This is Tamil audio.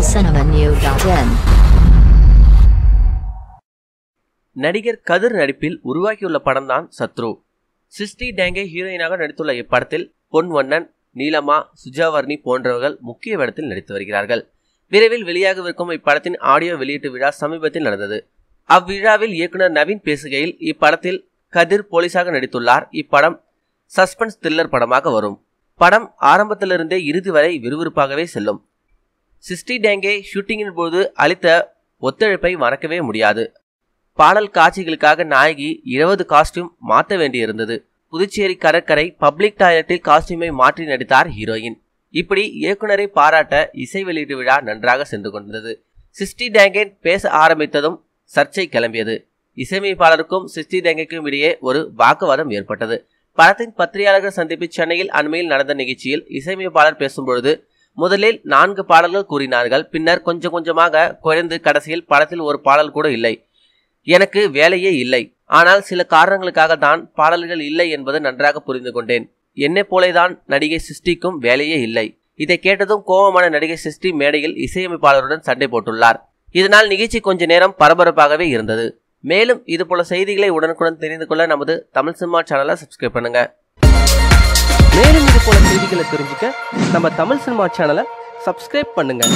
tamilcinemanew.in நடிகர் கதிர் நடிப்பில் உருவாக்கியுள்ள படம்தான் சத்ரு. சிஸ்டி டேங்கே ஹீரோயினாக நடித்துள்ள இப்படத்தில் பொன்வண்ணன் நீலமா சுஜாவர்ணி போன்றவர்கள் முக்கிய வேடத்தில் நடித்து வருகிறார்கள். விரைவில் வெளியாகவிருக்கும் இப்படத்தின் ஆடியோ வெளியீட்டு விழா சமீபத்தில் நடந்தது. அவ்விழாவில் இயக்குனர் நவீன் பேசுகையில் இப்படத்தில் கதிர் போலீஸாக நடித்துள்ளார். இப்படம் சஸ்பென்ஸ் த்ரில்லர் படமாக வரும். படம் ஆரம்பத்திலிருந்தே இறுதி வரை விறுவிறுப்பாகவே செல்லும். சிஸ்டி டேங்கே ஷூட்டிங்கின் போது அளித்த ஒத்துழைப்பை மறக்கவே முடியாது. பாடல் காட்சிகளுக்காக நாயகி இருபது காஸ்டியூம் மாற்ற வேண்டியிருந்தது. புதுச்சேரி கடற்கரை பப்ளிக் டாய்லெட்டில் காஸ்டியூமை மாற்றி நடித்தார் ஹீரோயின் இப்படி இயக்குனரை பாராட்ட இசை வெளியீட்டு விழா நன்றாக சென்று கொண்டது சிஸ்டி டேங்கேன் பேச ஆரம்பித்ததும் சர்ச்சை கிளம்பியது. இசையமைப்பாளருக்கும் சிஸ்டி டேங்கேக்கும் இடையே ஒரு வாக்குவாதம் ஏற்பட்டது. படத்தின் பத்திரிகையாளர்கள் சந்திப்பு சென்னையில் அண்மையில் நடந்த நிகழ்ச்சியில் இசையமைப்பாளர் பேசும்பொழுது முதலில் நான்கு பாடல்கள் கூறினார்கள். பின்னர் கொஞ்சம் கொஞ்சமாக குறைந்து கடைசியில் படத்தில் ஒரு பாடல் கூட இல்லை. எனக்கு வேலையே இல்லை. ஆனால் சில காரணங்களுக்காக தான் பாடல்கள் இல்லை என்பது நன்றாக புரிந்து கொண்டேன். என்னை போலேதான் நடிகை சிருஷ்டிக்கும் வேலையே இல்லை. இதை கேட்டதும் கோபமான நடிகை சிருஷ்டி மேடையில் இசையமைப்பாளருடன் சண்டை போட்டுள்ளார். இதனால் நிகழ்ச்சி கொஞ்ச நேரம் பரபரப்பாகவே இருந்தது. மேலும் இதுபோல செய்திகளை உடனுக்குடன் தெரிந்து கொள்ள நமது தமிழ் சினிமா சேனலை சப்ஸ்கிரைப் பண்ணுங்கள் செய்திகளை தெரிஞ்சுக்க நம்ம தமிழ் சினிமா சேனலை சப்ஸ்கிரைப் பண்ணுங்கள்